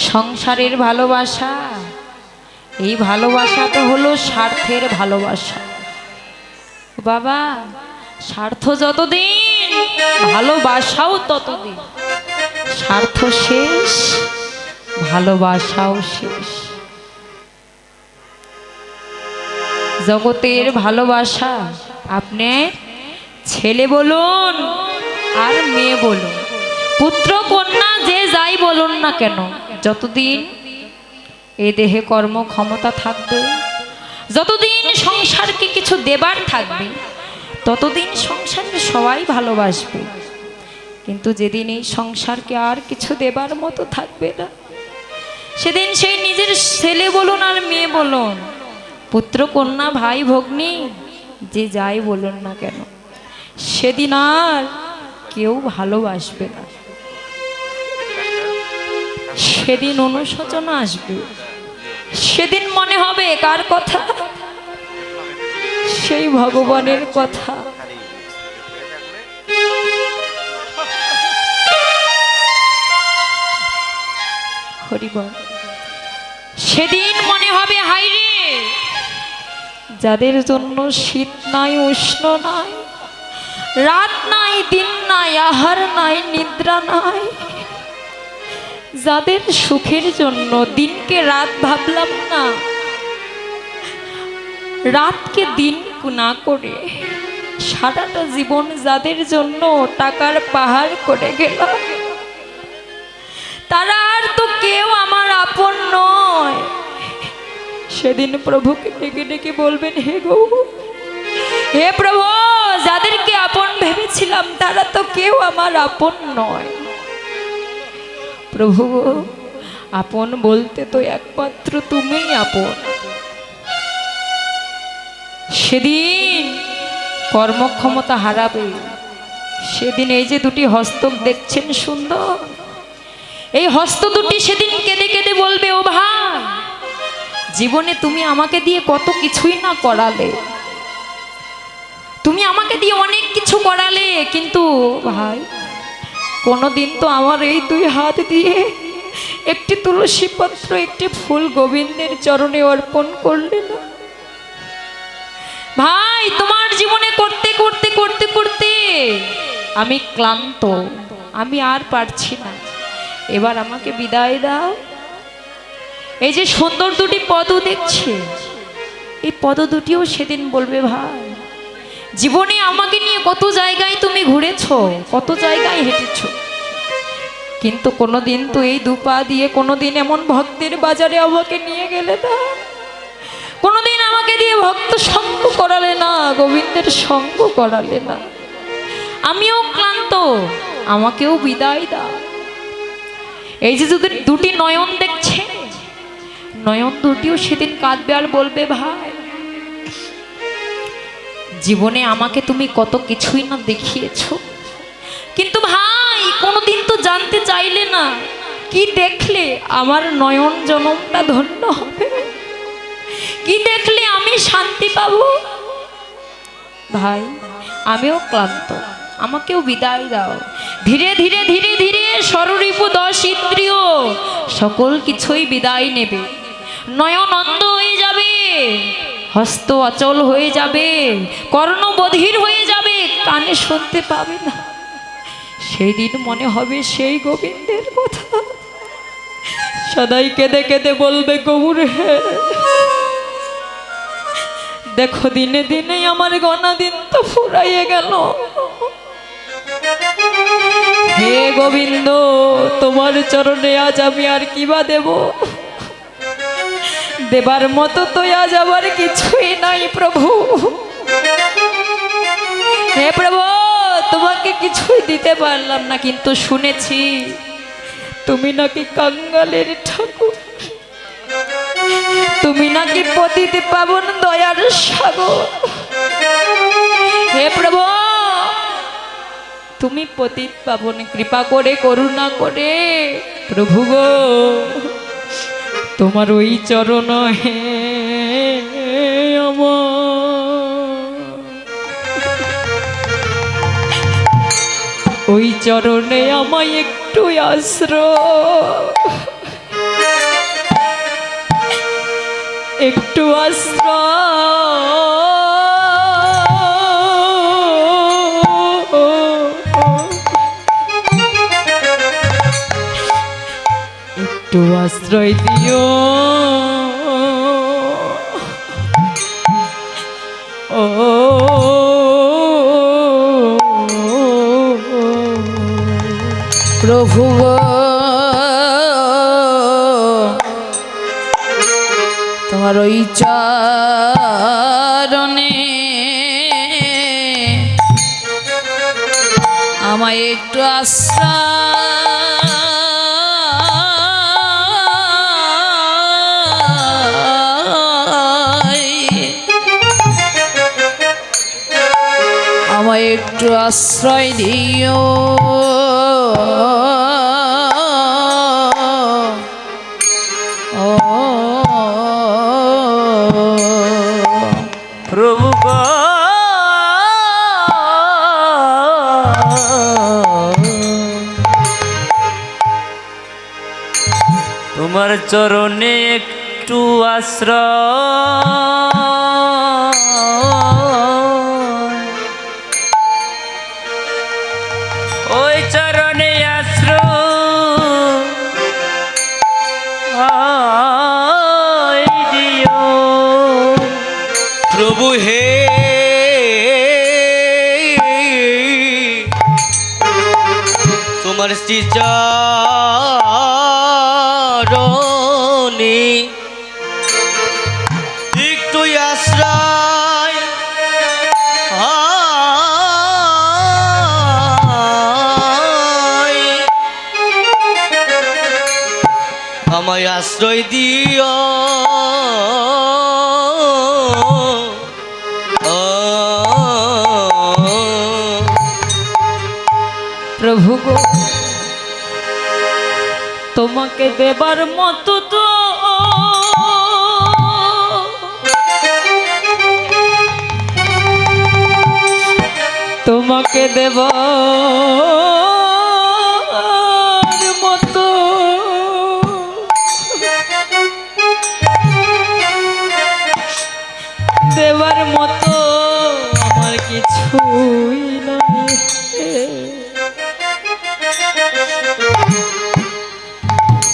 সংসারের ভালোবাসা। এই ভালোবাসাটা হলো স্বার্থের ভালোবাসা। বাবা, স্বার্থ যতদিন, ভালোবাসাও ততদিন। স্বার্থ শেষ, ভালোবাসাও শেষ। জগতের ভালোবাসা, আপনি ছেলে বলুন আর মেয়ে বলুন। পুত্র কন্যা যে যাই বলুন না কেন, যতদিন এ দেহে কর্ম ক্ষমতা থাকবে, যতদিন সংসারকে কিছু দেবার থাকবে, ততদিন সংসারকে সবাই ভালোবাসবে। কিন্তু যেদিন এই সংসারকে আর কিছু দেবার মতো থাকবে না, সেদিন সেই নিজের ছেলে বলুন আর মেয়ে বলুন, পুত্র কন্যা, ভাই, ভগ্নী, যে যাই বলুন না কেন, সেদিন আর কেউ ভালোবাসবে না। সেদিন অনুশোচনা আসবে। সেদিন মনে হবে কার কথা? সেই ভগবানের কথা। সেদিন মনে হবে হাইরে যাদের জন্য শীত নাই, উষ্ণ নাই, রাত নাই, দিন নাই, আহার নাই, নিদ্রা নাই যাদের সুখের জন্য দিনকে রাত ভাবলাম না, রাতকে দিন না করে সারাটা জীবন যাদের জন্য টাকার পাহাড় করে গেলাম, তারা আর তো কেউ আমার আপন নয়। সেদিন প্রভুকে ডেকে ডেকে বলবেন, হে গৌ, হে প্রভু, যাদেরকে আপন ভেবেছিলাম, তারা তো কেউ আমার আপন নয়। প্রভু, আপন বলতে তো একমাত্র তুমিই আপন। সেদিন কর্মক্ষমতা হারাবে। সেদিন এই যে দুটি হস্তক দেখছেন সুন্দর। এই হস্ত দুটি সেদিন কেঁদে কেঁদে বলবে, ও ভাই, জীবনে তুমি আমাকে দিয়ে কত কিছুই না করালে। তুমি আমাকে দিয়ে অনেক কিছু করালে, কিন্তু ভাই কোনোদিন তো আমার এই দুই হাত দিয়ে একটি তুলসী পত্র, একটি ফুল গোবিন্দের চরণে অর্পণ করলে না? ভাই, তোমার জীবনে করতে করতে করতে করতে আমি ক্লান্ত। আমি আর পারছি না। এবার আমাকে বিদায় দাও। এই যে সুন্দর দুটি পদ দেখছে, এই পদ দুটিও সেদিন বলবে ভাই। জীবনে আমাকে নিয়ে কত জায়গায় তুমি ঘুরেছো, কত জায়গায় হেঁটেছো। কিন্তু কোনোদিন তো এই দুপা দিয়ে কোনোদিন এমন ভক্তের বাজারে আমাকে নিয়ে গেলে না। কোনোদিন আমাকে দিয়ে ভক্ত সঙ্গ করালে না, গোবিন্দের সঙ্গ করালে না। আমিও ক্লান্ত, আমাকেও বিদায় দাও। এই যে যদি দুটি নয়ন দেখছে, নয়ন দুটিও সেদিন কাঁদবে আর বলবে, ভাই জীবনে আমাকে তুমি কত কিছুই না দেখিয়েছো। কিন্তু ভাই, কোনোদিন তো জানতে চাইলে না, কি দেখলে আমার নয়ন জনমটা ধন্য হবে? কি দেখলে আমি শান্তি পাবো? ভাই, আমিও ক্লান্ত, আমাকেও বিদায় দাও। ধীরে ধীরে ধীরে ধীরে সররিপু দশ ইন্দ্রিয়, সকল কিছুই বিদায় নেবে। নয়ন অন্ধ হয়ে যাবে হস্ত অচল হয়ে যাবে কর্ণ বধির হয়ে যাবে, কানে শুনতে পাবে না। সেই দিন মনে হবে সেই গোবিন্দের কথা। সদাই কেঁদে কেঁদে বলবে, গৌর হে, দেখো দিনে দিনে আমার গনা দিন তো ফুরাইয়ে গেল। হে গোবিন্দ, তোমার চরণে আজ আমি আর কিবা দেব? দেবার মতো তো আজ কিছুই নাই প্রভু। হে প্রভু, তোমাকে কিছুই দিতে পারলাম না, কিন্তু শুনেছি তুমি নাকি কাঙ্গালের ঠাকুর। তুমি নাকি পতিতে পাবন দয়ার সাগর। হে প্রভু, তুমি পতিত পাবন, কৃপা করে, করুণা করে, প্রভু গো। তোমার ওই চরণ হে ওই চরণে আমায় একটু আশ্রয়। একটু আশ্রয়। আশ্রয় দিও। ও প্রভু তোমার ওই চরণে আমায় একটু আশ্রয় আমায় একটু আশ্রয় দিও। চরণে একটু আশ্রয়। তোমার চরণে। একটু আশ্রয়। আমায় আশ্রয় দিও। প্রভু গো। তোমাকে দেবার মতো তো। তোমাকে দেব মতো। দেবার মতো আমার কিছুই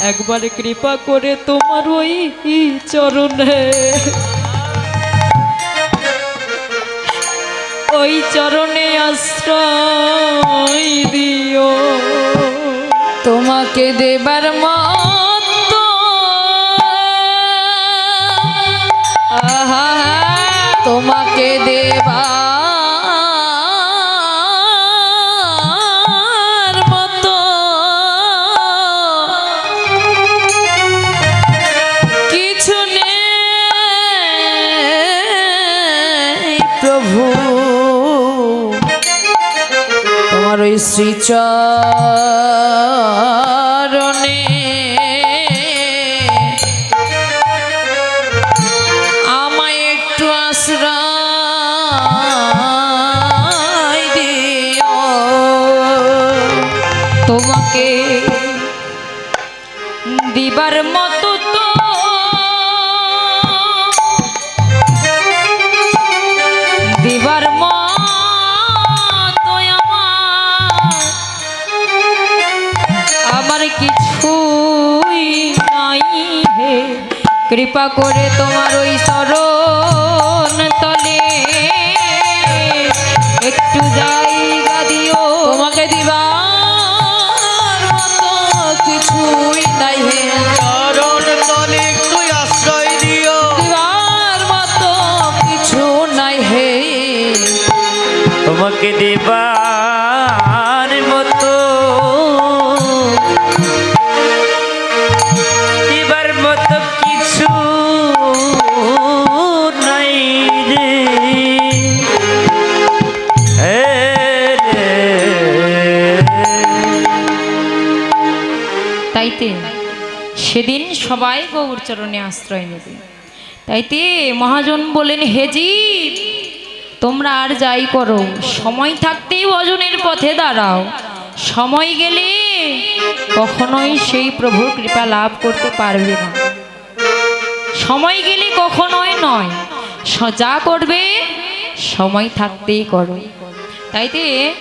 একবার কৃপা করে তোমার ওই চরণে। ওই চরণে আশ্রয় দিও। তোমাকে দেবার মতো ওই শ্রীচরণে। আমায় একটু আশ্রয় দিও। তোমাকে দিবার মতো কৃপা করে তোমার ওই শরণ সবাই গৌর চরণে আশ্রয় নেবে। তাইতে মহাজন বলেন হেজি তোমরা আর যাই করো, সময় থাকতেই ভজনের পথে দাঁড়াও। সময় গেলে কখনোই সেই প্রভুর কৃপা লাভ করতে পারবে না। সময় গেলে কখনোই নয়, স- যা করবে সময় থাকতেই করো। তাইতে